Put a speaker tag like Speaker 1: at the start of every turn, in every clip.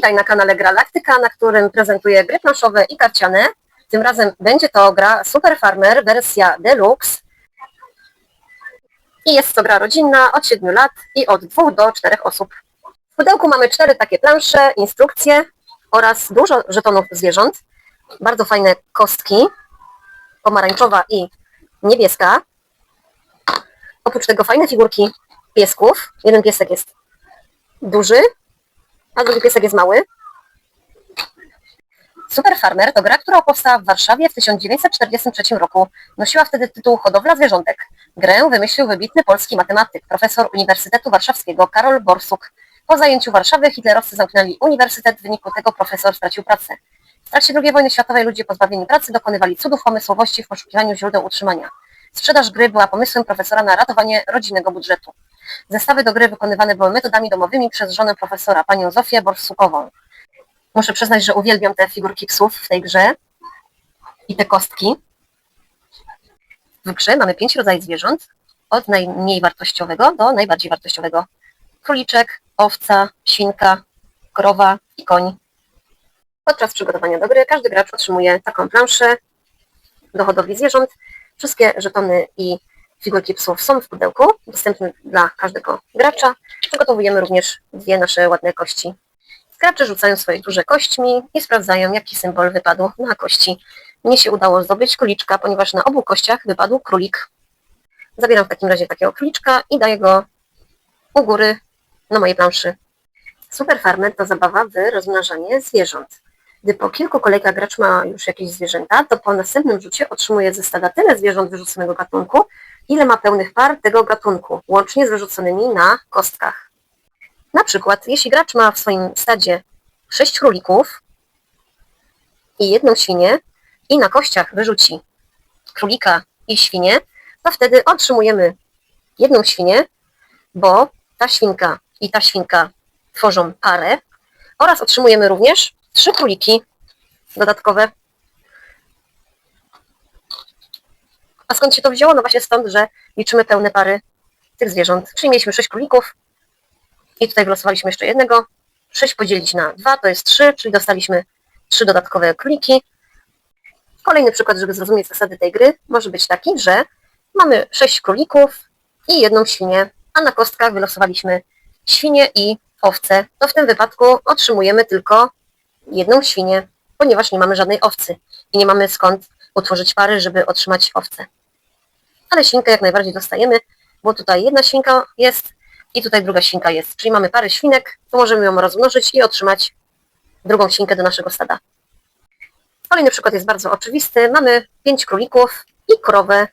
Speaker 1: Witaj na kanale Galaktyka, na którym prezentuję gry planszowe i karciane. Tym razem będzie to gra Super Farmer wersja Deluxe. I jest to gra rodzinna od 7 lat i od 2 do 4 osób. W pudełku mamy cztery takie plansze, instrukcje oraz dużo żetonów zwierząt. Bardzo fajne kostki, pomarańczowa i niebieska. Oprócz tego fajne figurki piesków. Jeden piesek jest duży, a drugi piesek jest mały. Super Farmer to gra, która powstała w Warszawie w 1943 roku. Nosiła wtedy tytuł Hodowla zwierzątek. Grę wymyślił wybitny polski matematyk, profesor Uniwersytetu Warszawskiego Karol Borsuk. Po zajęciu Warszawy hitlerowcy zamknęli uniwersytet, w wyniku tego profesor stracił pracę. W trakcie II wojny światowej ludzie pozbawieni pracy dokonywali cudów pomysłowości w poszukiwaniu źródeł utrzymania. Sprzedaż gry była pomysłem profesora na ratowanie rodzinnego budżetu. Zestawy do gry wykonywane były metodami domowymi przez żonę profesora, panią Zofię Borsukową. Muszę przyznać, że uwielbiam te figurki psów w tej grze i te kostki. W grze mamy pięć rodzajów zwierząt, od najmniej wartościowego do najbardziej wartościowego. Króliczek, owca, świnka, krowa i koń. Podczas przygotowania do gry każdy gracz otrzymuje taką planszę do hodowli zwierząt. Wszystkie żetony i figurki psów są w pudełku, dostępne dla każdego gracza. Przygotowujemy również dwie nasze ładne kości. Gracze rzucają swoje duże kośćmi i sprawdzają, jaki symbol wypadł na kości. Mnie się udało zdobyć króliczka, ponieważ na obu kościach wypadł królik. Zabieram w takim razie takiego króliczka i daję go u góry na mojej planszy. Super Farmer to zabawa w rozmnażanie zwierząt. Gdy po kilku kolejkach gracz ma już jakieś zwierzęta, to po następnym rzucie otrzymuje ze stada tyle zwierząt wyrzuconego gatunku, ile ma pełnych par tego gatunku, łącznie z wyrzuconymi na kostkach. Na przykład, jeśli gracz ma w swoim stadzie sześć królików i jedną świnię i na kościach wyrzuci królika i świnię, to wtedy otrzymujemy jedną świnię, bo ta świnka i ta świnka tworzą parę oraz otrzymujemy również trzy króliki dodatkowe. A skąd się to wzięło? No właśnie stąd, że liczymy pełne pary tych zwierząt. Czyli mieliśmy sześć królików i tutaj wylosowaliśmy jeszcze jednego. Sześć podzielić na dwa to jest trzy, czyli dostaliśmy trzy dodatkowe króliki. Kolejny przykład, żeby zrozumieć zasady tej gry, może być taki, że mamy sześć królików i jedną świnię, a na kostkach wylosowaliśmy świnię i owce. To w tym wypadku otrzymujemy tylko jedną świnię, ponieważ nie mamy żadnej owcy i nie mamy skąd utworzyć pary, żeby otrzymać owcę. Ale świnkę jak najbardziej dostajemy, bo tutaj jedna świnka jest i tutaj druga świnka jest. Czyli mamy parę świnek, to możemy ją rozmnożyć i otrzymać drugą świnkę do naszego stada. Kolejny przykład jest bardzo oczywisty. Mamy pięć królików i krowę,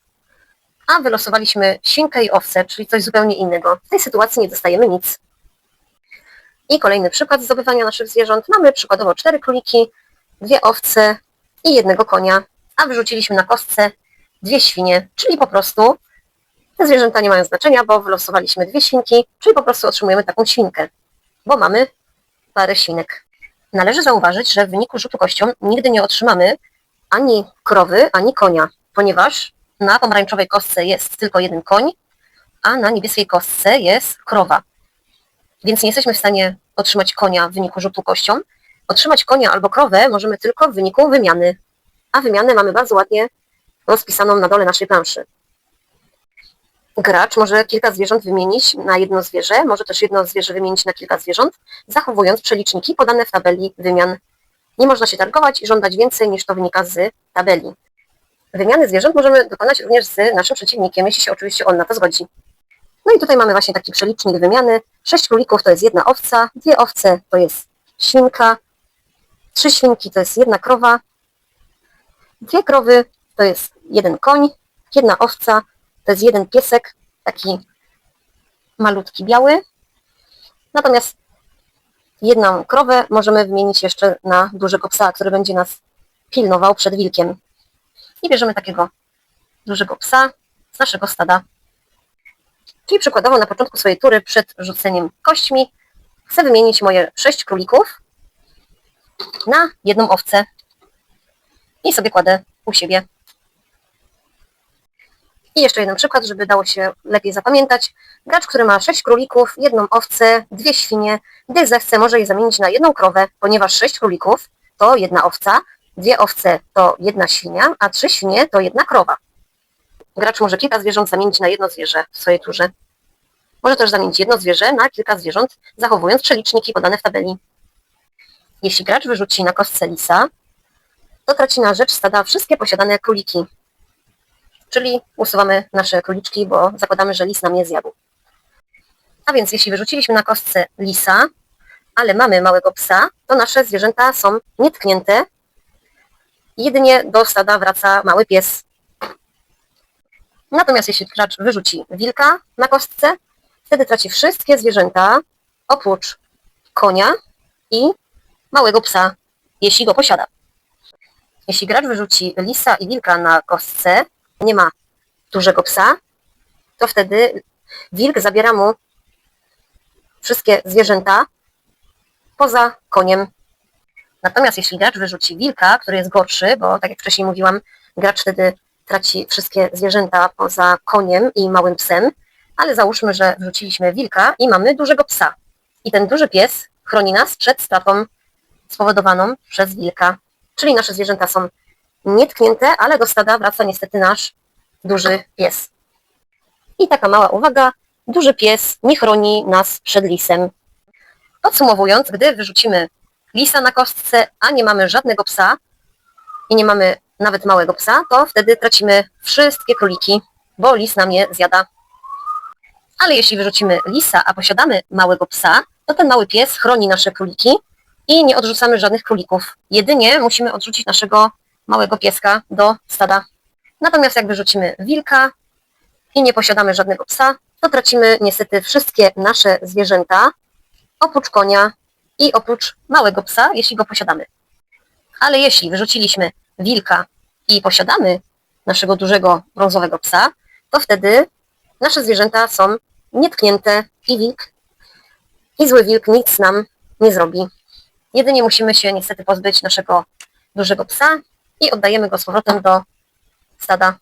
Speaker 1: a wylosowaliśmy świnkę i owcę, czyli coś zupełnie innego. W tej sytuacji nie dostajemy nic. I kolejny przykład zdobywania naszych zwierząt. Mamy przykładowo cztery króliki, dwie owce i jednego konia, a wyrzuciliśmy na kostce dwie świnie, czyli po prostu te zwierzęta nie mają znaczenia, bo wylosowaliśmy dwie świnki, czyli po prostu otrzymujemy taką świnkę, bo mamy parę świnek. Należy zauważyć, że w wyniku rzutu kością nigdy nie otrzymamy ani krowy, ani konia, ponieważ na pomarańczowej kostce jest tylko jeden koń, a na niebieskiej kostce jest krowa. Więc nie jesteśmy w stanie otrzymać konia w wyniku rzutu kością. Otrzymać konia albo krowę możemy tylko w wyniku wymiany. A wymianę mamy bardzo ładnie rozpisaną na dole naszej planszy. Gracz może kilka zwierząt wymienić na jedno zwierzę, może też jedno zwierzę wymienić na kilka zwierząt, zachowując przeliczniki podane w tabeli wymian. Nie można się targować i żądać więcej niż to wynika z tabeli. Wymiany zwierząt możemy dokonać również z naszym przeciwnikiem, jeśli się oczywiście on na to zgodzi. No i tutaj mamy właśnie taki przelicznik wymiany. Sześć królików to jest jedna owca, dwie owce to jest świnka, trzy świnki to jest jedna krowa, dwie krowy to jest jeden koń, jedna owca to jest jeden piesek, taki malutki biały. Natomiast jedną krowę możemy wymienić jeszcze na dużego psa, który będzie nas pilnował przed wilkiem. I bierzemy takiego dużego psa z naszego stada. Czyli przykładowo na początku swojej tury przed rzuceniem kośćmi chcę wymienić moje sześć królików na jedną owcę i sobie kładę u siebie. I jeszcze jeden przykład, żeby dało się lepiej zapamiętać. Gracz, który ma 6 królików, jedną owcę, dwie świnie, gdy zechce, może je zamienić na jedną krowę, ponieważ 6 królików to jedna owca, dwie owce to jedna świnia, a trzy świnie to jedna krowa. Gracz może kilka zwierząt zamienić na jedno zwierzę w swojej turze. Może też zamienić jedno zwierzę na kilka zwierząt, zachowując przeliczniki podane w tabeli. Jeśli gracz wyrzuci na kostce lisa, to traci na rzecz stada wszystkie posiadane króliki. Czyli usuwamy nasze króliczki, bo zakładamy, że lis nam je zjadł. A więc jeśli wyrzuciliśmy na kostce lisa, ale mamy małego psa, to nasze zwierzęta są nietknięte. Jedynie do stada wraca mały pies. Natomiast jeśli gracz wyrzuci wilka na kostce, wtedy traci wszystkie zwierzęta oprócz konia i małego psa, jeśli go posiada. Jeśli gracz wyrzuci lisa i wilka na kostce, nie ma dużego psa, to wtedy wilk zabiera mu wszystkie zwierzęta poza koniem. Natomiast jeśli gracz wyrzuci wilka, który jest gorszy, bo tak jak wcześniej mówiłam, gracz wtedy traci wszystkie zwierzęta poza koniem i małym psem, ale załóżmy, że wrzuciliśmy wilka i mamy dużego psa. I ten duży pies chroni nas przed stratą spowodowaną przez wilka. Czyli nasze zwierzęta są nietknięte, ale do stada wraca niestety nasz duży pies. I taka mała uwaga, duży pies nie chroni nas przed lisem. Podsumowując, gdy wyrzucimy lisa na kostce, a nie mamy żadnego psa i nie mamy nawet małego psa, to wtedy tracimy wszystkie króliki, bo lis nam je zjada. Ale jeśli wyrzucimy lisa, a posiadamy małego psa, to ten mały pies chroni nasze króliki i nie odrzucamy żadnych królików. Jedynie musimy odrzucić naszego małego pieska do stada. Natomiast jak wyrzucimy wilka i nie posiadamy żadnego psa, to tracimy niestety wszystkie nasze zwierzęta, oprócz konia i oprócz małego psa, jeśli go posiadamy. Ale jeśli wyrzuciliśmy wilka i posiadamy naszego dużego brązowego psa, to wtedy nasze zwierzęta są nietknięte i wilk i zły wilk nic nam nie zrobi. Jedynie musimy się niestety pozbyć naszego dużego psa i oddajemy go z powrotem do stada.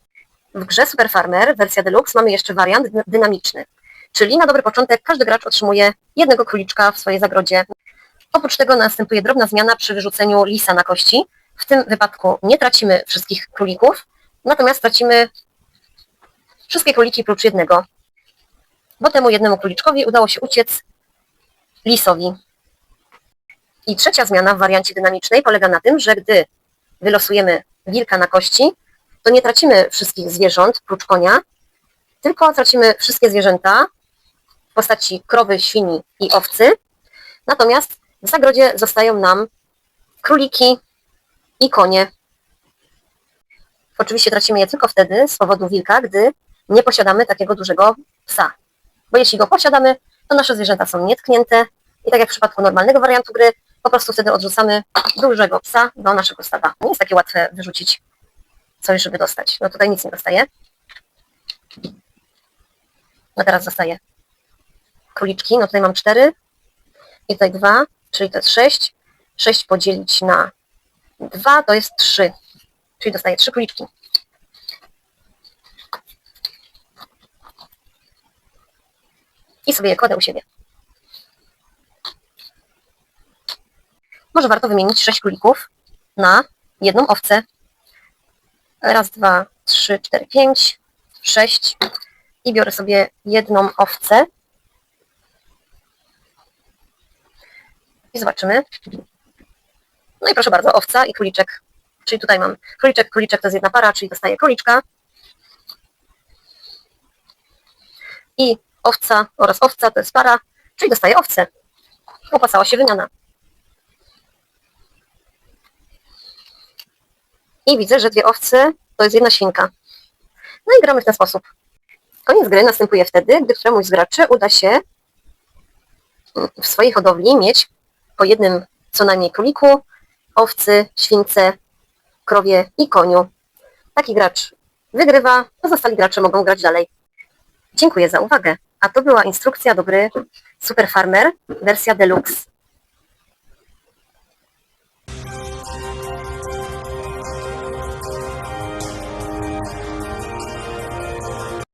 Speaker 1: W grze Super Farmer, wersja Deluxe, mamy jeszcze wariant dy- dynamiczny. Czyli na dobry początek każdy gracz otrzymuje jednego króliczka w swojej zagrodzie. Oprócz tego następuje drobna zmiana przy wyrzuceniu lisa na kości. W tym wypadku nie tracimy wszystkich królików, natomiast tracimy wszystkie króliki prócz jednego. Bo temu jednemu króliczkowi udało się uciec lisowi. I trzecia zmiana w wariancie dynamicznej polega na tym, że gdy wylosujemy wilka na kości, to nie tracimy wszystkich zwierząt prócz konia, tylko tracimy wszystkie zwierzęta w postaci krowy, świni i owcy. Natomiast w zagrodzie zostają nam króliki i konie. Oczywiście tracimy je tylko wtedy z powodu wilka, gdy nie posiadamy takiego dużego psa. Bo jeśli go posiadamy, to nasze zwierzęta są nietknięte i tak jak w przypadku normalnego wariantu gry, po prostu wtedy odrzucamy dużego psa do naszego stada. Nie jest takie łatwe wyrzucić coś, żeby dostać. No tutaj nic nie dostaje. No teraz dostaję króliczki. No tutaj mam cztery i tutaj dwa, czyli to jest sześć. Sześć podzielić na dwa to jest trzy. Czyli dostaję trzy króliczki. I sobie je kładę u siebie. Może warto wymienić sześć królików na jedną owcę. Raz, dwa, trzy, cztery, pięć, sześć. I biorę sobie jedną owcę. I zobaczymy. No i proszę bardzo, owca i króliczek. Czyli tutaj mam króliczek, króliczek to jest jedna para, czyli dostaję króliczka. I owca oraz owca to jest para, czyli dostaję owcę. Opłacała się wymiana. I widzę, że dwie owce to jest jedna świnka. No i gramy w ten sposób. Koniec gry następuje wtedy, gdy któremuś z graczy uda się w swojej hodowli mieć po jednym co najmniej króliku, owcy, śwince, krowie i koniu. Taki gracz wygrywa, pozostali gracze mogą grać dalej. Dziękuję za uwagę. A to była instrukcja do gry Super Farmer, wersja Deluxe.